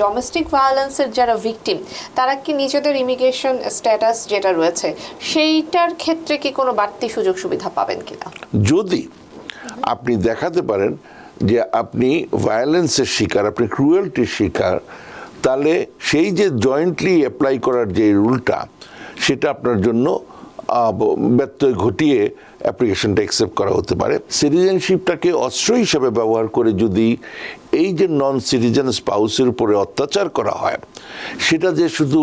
Domestic ভায়োলেন্সের যারা victim তারা কি নিজেদের ইমিগ্রেশন স্ট্যাটাস যেটা রয়েছে, সেইটার ক্ষেত্রে কি কোনো বাড়তি সুযোগ সুবিধা পাবেন কিনা? যদি আপনি দেখাতে পারেন যে আপনি ভায়োলেন্সের শিকার, আপনি ক্রুয়েলটির শিকার, তাহলে সেই যে জয়েন্টলি অ্যাপ্লাই করার যে রুলটা সেটা আপনার জন্য ব্যত্যয় ঘটিয়ে অ্যাপ্লিকেশনটা অ্যাকসেপ্ট করা হতে পারে। সিটিজেনশিপটাকে অস্ত্র হিসেবে ব্যবহার করে যদি এই যে নন সিটিজেন স্পাউসের উপরে অত্যাচার করা হয়, সেটা যে শুধু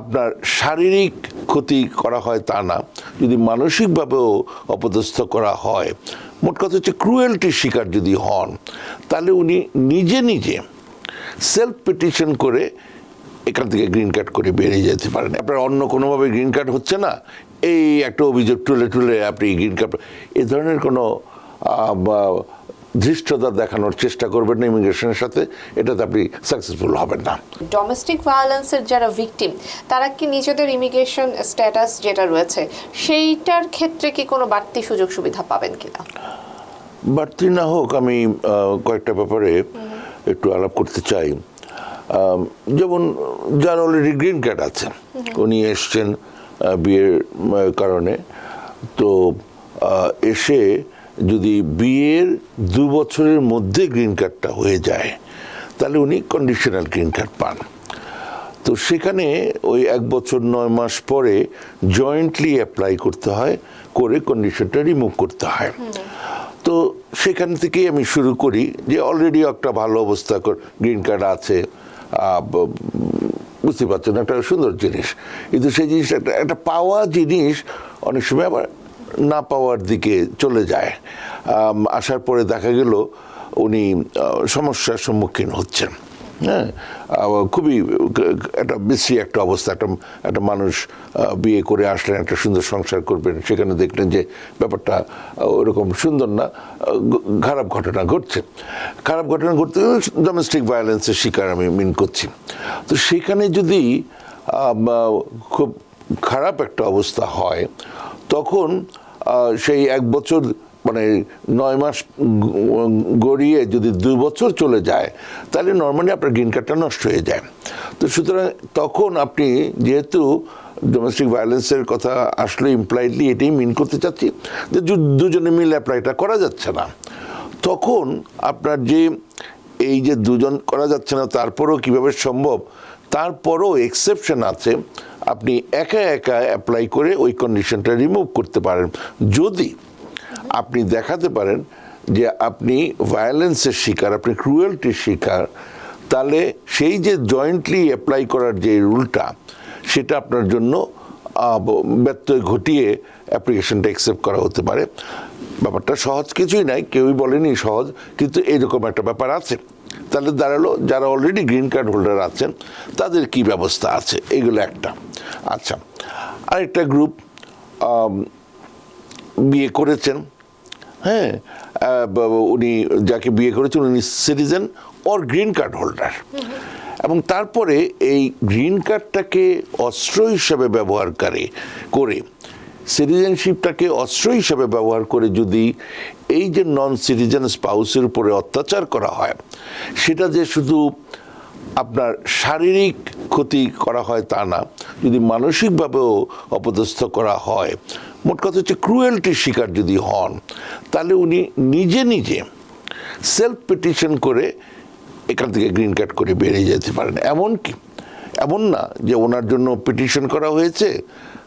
আপনার শারীরিক ক্ষতি করা হয় তা না, যদি মানসিকভাবেও অপদস্থ করা হয়, মোট কথা হচ্ছে ক্রুয়েলটির শিকার যদি হন, তাহলে উনি নিজে নিজে সেলফ পিটিশন করে এখান থেকে গ্রিন কার্ড করে বেরিয়ে যেতে পারেন। আপনার অন্য কোনোভাবে গ্রিন কার্ড হচ্ছে না এই একটা অভিযোগ তুলে তুলে আপনি গ্রিন কার্ড এ ধরনের কোনো ধৃষ্টতা দেখানোর চেষ্টা করবেন না ইমিগ্রেশনের সাথে এটাতে আপনি সাকসেসফুল হবেন না। ডোমেস্টিক ভায়োলেন্সের যারা ভিকটিম তারা কি নিজেদের ইমিগ্রেশন স্ট্যাটাস যেটা রয়েছে সেইটার ক্ষেত্রে কি কোনো বাড়তি সুযোগ সুবিধা পাবেন কিনা? বাড়তি না হোক আমি কয়েকটা ব্যাপারে একটু আলাপ করতে চাই। যেমন যার অলরেডি গ্রিন কার্ড আছে। উনি এসছেন বিয়ের কারণে। তো এসে যদি বিয়ের দু বছরের মধ্যে গ্রিন কার্ডটা হয়ে যায় তাহলে উনি কন্ডিশনাল গ্রিন কার্ড পান। তো সেখানে ওই এক বছর নয় মাস পরে জয়েন্টলি অ্যাপ্লাই করতে হয় করে কন্ডিশনটা রিমুভ করতে হয়। তো সেখান থেকেই আমি শুরু করি যে অলরেডি একটা ভালো অবস্থা গ্রিন কার্ড আছে। বুঝতে পারছেন, একটা সুন্দর জিনিস। কিন্তু সেই জিনিসটা একটা একটা পাওয়া জিনিস অনেক সময় আবার না পাওয়ার দিকে চলে যায়। আসার পরে দেখা গেল উনি সমস্যার সম্মুখীন হচ্ছেন। হ্যাঁ খুবই, একটা বিশ্রী একটা অবস্থা, একটা একটা মানুষ বিয়ে করে আসলেন, একটা সুন্দর সংসার করবেন, সেখানে দেখলেন যে ব্যাপারটা ওরকম সুন্দর না খারাপ ঘটনা ঘটছে। খারাপ ঘটনা ঘটতে ডোমেস্টিক ভায়োলেন্সের শিকার আমি মিন করছি। তো সেখানে যদি খুব খারাপ একটা অবস্থা হয়, তখন সেই এক বছর মানে নয় মাস গড়িয়ে যদি দুই বছর চলে যায়, তাহলে নর্মালি আপনার গ্রিন কার্ডটা নষ্ট হয়ে যায়। তো সুতরাং তখন আপনি যেহেতু ডোমেস্টিক ভায়োলেন্সের কথা আসলে ইমপ্লাইডলি এটাই মিন করতে চাচ্ছি যে দুজনে মিলে অ্যাপ্লাইটা করা যাচ্ছে না। তখন আপনার যে এই যে দুজন করা যাচ্ছে না, তারপরেও কীভাবে সম্ভব? তারপরও এক্সেপশন আছে, আপনি একা একা অ্যাপ্লাই করে ওই কন্ডিশনটা রিমুভ করতে পারেন। যদি আপনি দেখাতে পারেন যে আপনি ভায়োলেন্সের শিকার, আপনি ক্রুয়েলটির শিকার, তাহলে সেই যে জয়েন্টলি অ্যাপ্লাই করার যে রুলটা, সেটা আপনার জন্য ব্যত্যয় ঘটিয়ে অ্যাপ্লিকেশনটা অ্যাকসেপ্ট করা হতে পারে। ব্যাপারটা সহজ কিছুই নাই, কেউই বলেনি সহজ, কিন্তু এরকম একটা ব্যাপার আছে। তাহলে দাঁড়াল, যারা অলরেডি গ্রিন কার্ড হোল্ডার আছেন, তাদের কি ব্যবস্থা আছে? এগুলো একটা। আচ্ছা আরেকটা গ্রুপ বিয়ে করেছেন। হ্যাঁ উনি যাকে বিয়ে করেছেন উনি সিটিজেন ওর গ্রিন কার্ড হোল্ডার এবং তারপরে এই গ্রিন কার্ডটাকে অস্ত্র হিসাবে ব্যবহারকারী করে সিটিজেনশিপটাকে অস্ত্র হিসাবে ব্যবহার করে যদি এই যে নন সিটিজেন স্পাউসের উপরে অত্যাচার করা হয়, সেটা যে শুধু আপনার শারীরিক ক্ষতি করা হয় তা না, যদি মানসিকভাবেও অপদস্থ করা হয় মোট কথা হচ্ছে ক্রুয়েলটির শিকার যদি হন, তাহলে উনি নিজে নিজে সেলফ পিটিশন করে এখান থেকে গ্রিন কার্ড করে বেরিয়ে যেতে পারেন। এমন কি? এমন না যে ওনার জন্য পিটিশন করা হয়েছে,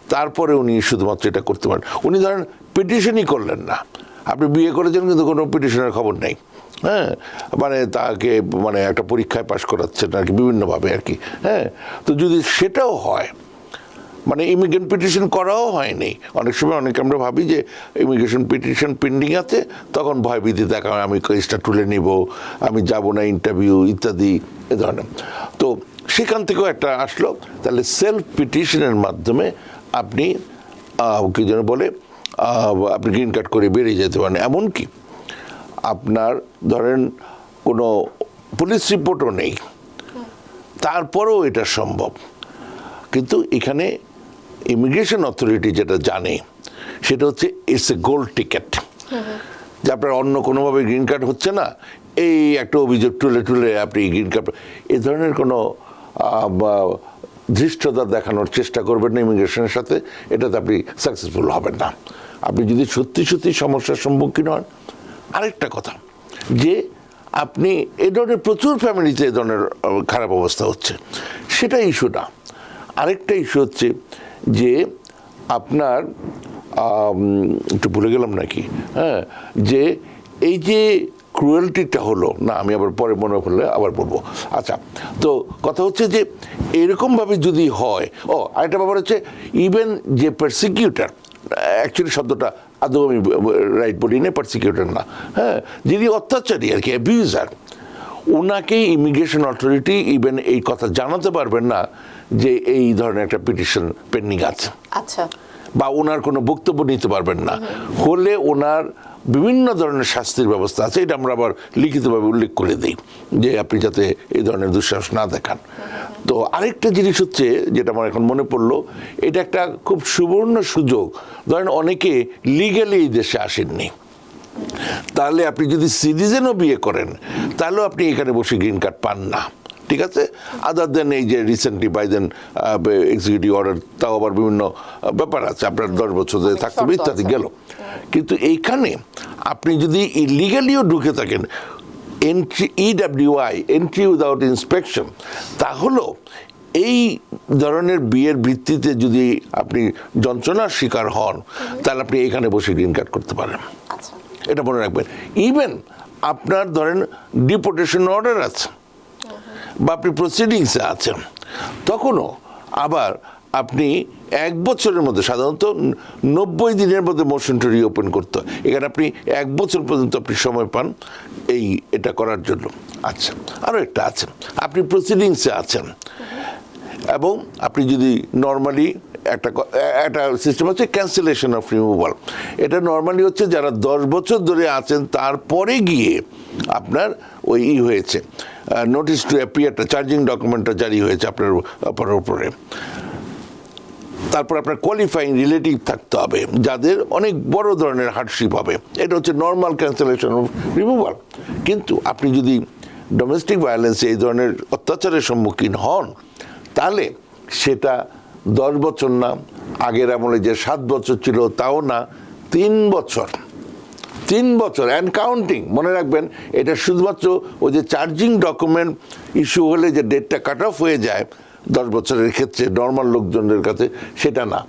তারপরে উনি শুধুমাত্র এটা করতে পারেন। উনি ধরেন পিটিশনই করলেন না। আপনি বিয়ে করেছেন কিন্তু কোনো পিটিশনের খবর নেই। হ্যাঁ? মানে তাকে মানে একটা পরীক্ষায় পাশ করাচ্ছেন আর কি, বিভিন্নভাবে আর কি। হ্যাঁ? তো যদি সেটাও হয় মানে ইমিগ্রেশন পিটিশন করাও হয়নি। অনেক সময় অনেকে আমরা ভাবি যে ইমিগ্রেশন পিটিশন পেন্ডিং আছে, তখন ভয়ভীতি দেখা আমি কেসটা তুলে নিব, আমি যাব না ইন্টারভিউ ইত্যাদি এ ধরনের। তো সেখান থেকেও একটা আসলো। তাহলে সেলফ পিটিশনের মাধ্যমে আপনি কী যেন বলে আপনি গ্রিন কার্ড করে বেরিয়ে যেতে পারেন। এমনকি আপনার ধরেন কোনো পুলিশ রিপোর্টও নেই। তারপরেও এটা সম্ভব। কিন্তু এখানে ইমিগ্রেশন অথরিটি যেটা জানে, সেটা হচ্ছে ইটস এ গোল্ড টিকেট যে আপনার অন্য কোনোভাবে গ্রিন কার্ড হচ্ছে না, এই একটা অভিযোগ তুলে টুলে আপনি গ্রিন কার্ড এ ধরনের কোনো ধৃষ্টতা দেখানোর চেষ্টা করবেন না ইমিগ্রেশনের সাথে, এটাতে আপনি সাকসেসফুল হবেন না। আপনি যদি সত্যি সত্যি সমস্যার সম্মুখীন হন, আরেকটা কথা, যে আপনি এ ধরনের প্রচুর ফ্যামিলিতে এ ধরনের খারাপ অবস্থা হচ্ছে, সেটা ইস্যু না। আরেকটা ইস্যু হচ্ছে যে আপনার একটু ভুলে গেলাম নাকি? হ্যাঁ যে এই যে ক্রুয়েলটিটা হলো, না, আমি আবার পরে মনে পড়লে আবার বলব। আচ্ছা তো কথা হচ্ছে যে এরকমভাবে যদি হয়, ও, আরেকটা ব্যাপার হচ্ছে ইভেন যে পারসিকিউটার অ্যাকচুয়ালি শব্দটা আদৌ আমি রাইট বলি না পারসিকিউটার না হ্যাঁ যিনি অত্যাচারী আর কি অ্যাবিউজার ওনাকে ইমিগ্রেশন অথরিটি ইভেন এই কথা জানাতে পারবেন না যে এই ধরনের একটা পিটিশন পেন্ডিং আছে। আচ্ছা। বা ওনার কোনো বক্তব্য নিতে পারবেন না। হলে ওনার বিভিন্ন ধরনের শাস্তির ব্যবস্থা আছে এটা আমরা আবার লিখিতভাবে উল্লেখ করে দিই যে আপনি যাতে এই ধরনের দুঃসাহস না দেখান। তো আরেকটা জিনিস হচ্ছে যেটা আমার এখন মনে পড়ল এটা একটা খুব সুবর্ণ সুযোগ। ধরেন অনেকে লিগালি এই দেশে আসেননি। তাহলে আপনি যদি সিটিজেনও বিয়ে করেন তাহলেও আপনি এখানে বসে গ্রিন কার্ড পান না। ঠিক আছে? আদার দেন এই যে রিসেন্টলি বাইদেন এক্সিকিউটিভ অর্ডার তাও আবার বিভিন্ন ব্যাপার আছে। আপনার দশ বছর ধরে থাকতে হবে ইত্যাদি গেল। কিন্তু এইখানে আপনি যদি ইলিগালিও ঢুকে থাকেন entry EWI entry without inspection তাহলেও এই ধরনের বিয়ের ভিত্তিতে যদি আপনি যন্ত্রণার শিকার হন তাহলে আপনি এখানে বসে গ্রিন কার্ড করতে পারেন। আচ্ছা। এটা মনে রাখবেন। ইভেন আপনার ধরেন ডিপোর্টেশন অর্ডার আছে বা আপনি প্রসিডিংসে আছেন, তখনও আবার আপনি এক বছরের মধ্যে সাধারণত নব্বই দিনের মধ্যে মোশনটা রিওপেন করতে হয়। এখানে আপনি এক বছর পর্যন্ত আপনি সময় পান এই এটা করার জন্য। আচ্ছা আরও একটা আছে। আপনি প্রসিডিংসে আছেন এবং আপনি যদি নর্মালি একটা একটা সিস্টেম হচ্ছে ক্যান্সেলেশন অফ রিমুভাল এটা নর্মালি হচ্ছে যারা দশ বছর ধরে আছেন, তারপরে গিয়ে আপনার ওই ই হয়েছে। নোটিস টু অ্যাপিয়ারটা চার্জিং ডকুমেন্টটা জারি হয়েছে আপনার আপনার উপরে। তারপর আপনার কোয়ালিফাইং রিলেটিভ থাকতে হবে, যাদের অনেক বড় ধরনের হার্ডশিপ হবে। এটা হচ্ছে নর্মাল ক্যান্সেলেশন অফ রিমুভাল কিন্তু আপনি যদি ডোমেস্টিক ভায়োলেন্সে এই ধরনের অত্যাচারের সম্মুখীন হন, তাহলে সেটা দশ বছর না, আগের আমলে যে সাত বছর ছিল তাও না, তিন বছর। তিন বছর অ্যান্ড কাউন্টিং মনে রাখবেন, এটা শুধুমাত্র ওই যে চার্জিং ডকুমেন্ট ইস্যু হলে যে ডেটটা কাট অফ হয়ে যায়, দশ বছরের ক্ষেত্রে নর্মাল লোকজনদের কাছে, সেটা না।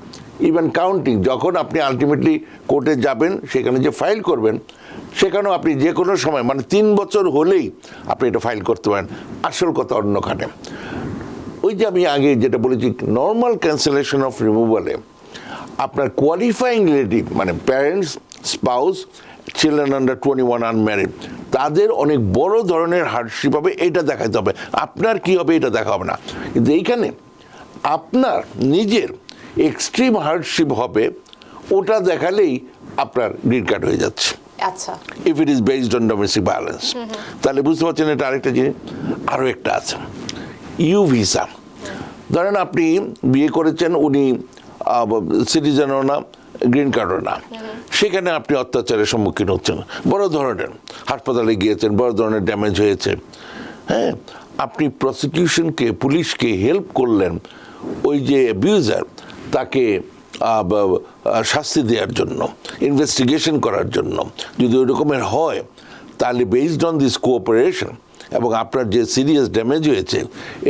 ইভেন কাউন্টিং যখন আপনি আলটিমেটলি কোর্টে যাবেন, সেখানে যে ফাইল করবেন, সেখানেও আপনি যে কোনো সময় মানে তিন বছর হলেই আপনি এটা ফাইল করতে পারেন। আসল কথা অন্যখানে। ওই যে আমি আগে যেটা বলেছি নর্মাল ক্যান্সেলেশন অফ রিমুভালে আপনার কোয়ালিফাইং রিলেটিভ মানে parents spouse children under twenty one unmarried তাদের অনেক বড় ধরনের হার্ডশিপ হবে এটা দেখাতে হবে। আপনার কি হবে এটা দেখা হবে না। কিন্তু এইখানে আপনার নিজের এক্সট্রিম হার্ডশিপ হবে ওটা দেখালেই আপনার গ্রিন কার্ড হয়ে যাচ্ছে। আচ্ছা। If it is based on domestic violence তাহলে বুঝতে পারছেন এটা আরেকটা জিনিস। আরও একটা আছে। U visa. ধরেন আপনি বিয়ে করেছেন উনি সিটিজেনও না গ্রিন কার্ডও না। সেখানে আপনি অত্যাচারের সম্মুখীন হচ্ছেন। বড় ধরনের হাসপাতালে গিয়েছেন বড় ধরনের ড্যামেজ হয়েছে। হ্যাঁ আপনি প্রসিকিউশনকে পুলিশকে হেল্প করলেন ওই যে অ্যাবিউজার তাকে শাস্তি দেওয়ার জন্য ইনভেস্টিগেশন করার জন্য। যদি ওই রকমের হয় তাহলে বেসড অন দিস কোঅপারেশন এবং আপনার যে সিরিয়াস ড্যামেজ হয়েছে,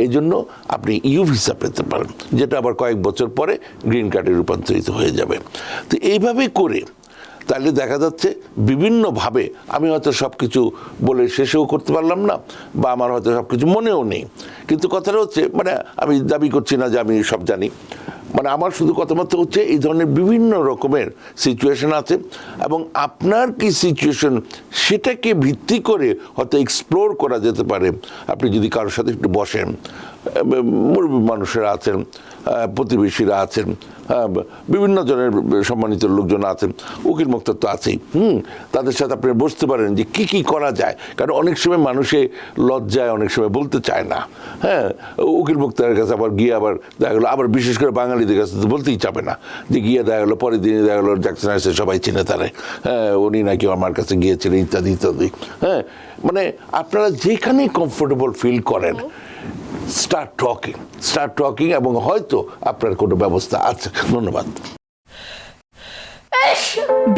এই জন্য আপনি ইউ ভিসা পেতে পারেন, যেটা আবার কয়েক বছর পরে গ্রিন কার্ডে রূপান্তরিত হয়ে যাবে। তো এইভাবে করে তাহলে দেখা যাচ্ছে বিভিন্নভাবে আমি হয়তো সব কিছু বলে শেষেও করতে পারলাম না, বা আমার হয়তো সব কিছু মনেও নেই। কিন্তু কথাটা হচ্ছে মানে আমি দাবি করছি না যে আমি সব জানি। মানে আমার শুধু কথাবার্তা হচ্ছে এই ধরনের বিভিন্ন রকমের সিচুয়েশন আছে এবং আপনার কি সিচুয়েশন সেটাকে ভিত্তি করে হয়তো এক্সপ্লোর করা যেতে পারে। আপনি যদি কারোর সাথে একটু বসেন মুরব্বী মানুষেরা আছেন প্রতিবেশীরা আছেন বিভিন্ন জনের সম্মানিত লোকজন আছেন, উকিল মুক্তার তো আছেই, হুম, তাদের সাথে আপনি বসতে পারেন যে কি কি করা যায়। কারণ অনেক সময় মানুষে লজ্জায় অনেক সময় বলতে চায় না। হ্যাঁ উকিল মুক্তারের কাছে আবার গিয়ে আবার দেখা গেলো, আবার বিশেষ করে বাঙালি সাংবাদিকদের কাছে তো বলতেই চাবে না যে গিয়ে দেখা গেলো পরের দিনে দেখা গেলো জ্যাকসন এসে সবাই চিনে তারে হ্যাঁ উনি নাকি আমার কাছে গিয়েছিলেন, ইত্যাদি ইত্যাদি হ্যাঁ মানে আপনারা যেখানেই কমফোর্টেবল ফিল করেন স্টার্ট টকিং স্টার্ট টকিং এবং হয়তো আপনার কোনো ব্যবস্থা আছে ধন্যবাদ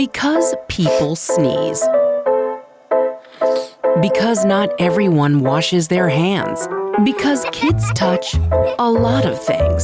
Because people sneeze. Because not everyone washes their hands. Because kids touch a lot of things.